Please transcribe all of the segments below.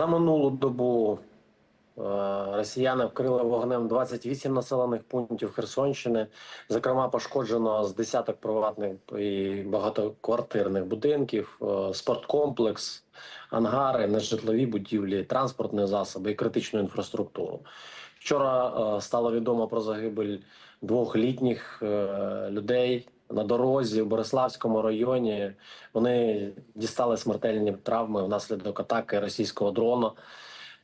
За минулу добу е, росіяни вкрили вогнем 28 населених пунктів Херсонщини. Зокрема, пошкоджено з десяток приватних і багатоквартирних будинків, е, спорткомплекс, ангари, нежитлові будівлі, транспортні засоби і критичну інфраструктуру. Вчора е, стало відомо про загибель двох літніх людей на дорозі в Бориславському районі. Вони дістали смертельні травми внаслідок атаки російського дрона.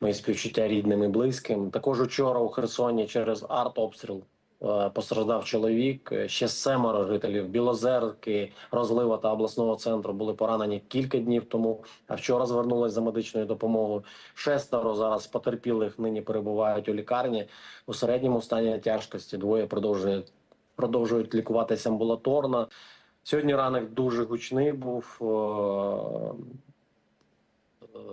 Мої співчуття рідним і близьким. Також учора у Херсоні через артобстріл е, постраждав чоловік. Ще семеро жителів Білозерки, розлива та обласного центру були поранені кілька днів тому. А вчора звернулись за медичною допомогою. Шестеро зараз потерпілих нині перебувають у лікарні у середньому стані тяжкості. Двоє продовжують продовжують лікуватися амбулаторно. Сьогодні ранок дуже гучний був. е,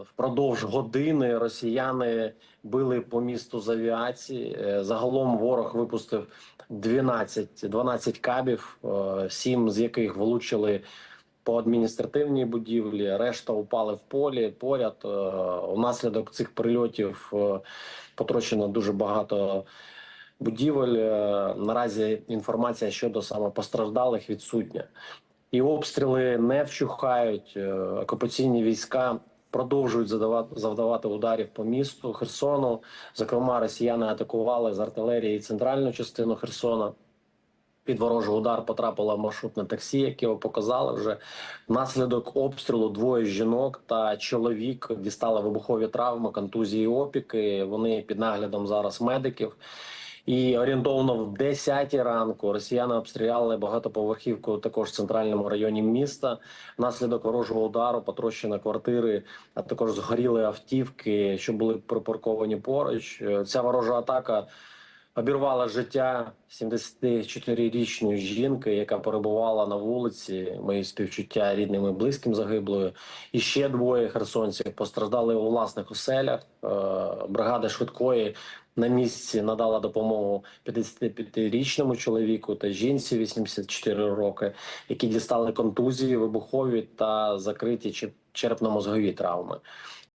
Впродовж години росіяни били по місту з авіації. Е, Загалом ворог випустив 12, 12 кабів, 7 з яких влучили по адміністративній будівлі. Решта упали в полі поряд. Е, Унаслідок цих прильотів е, потрощено дуже багато будівель. Е, Наразі інформація щодо саме постраждалих відсутня. І обстріли не вщухають. Е, Окупаційні війська продовжують задавати завдавати ударів по місту Херсону. Зокрема, росіяни атакували з артилерії центральну частину Херсона. Під ворожий удар потрапило маршрутне таксі, яке ви показали вже. Внаслідок обстрілу двоє жінок та чоловік дістали вибухові травми, контузії, опіки. Вони під наглядом зараз медиків. І орієнтовно в 10 ранку росіяни обстріляли багатоповерхівку також в центральному районі міста. Внаслідок ворожого удару потрощені квартири, а також згоріли автівки, що були припарковані поруч. Е, Ця ворожа атака обірвала життя 74-річної жінки, яка перебувала на вулиці. Мої співчуття рідним і близьким загиблою. І ще двоє херсонців постраждали у власних оселях. Е, Бригада швидкої на місці надала допомогу 55-річному чоловіку та жінці 84 роки, які дістали контузії, вибухові та закриті чер- черепно-мозгові травми.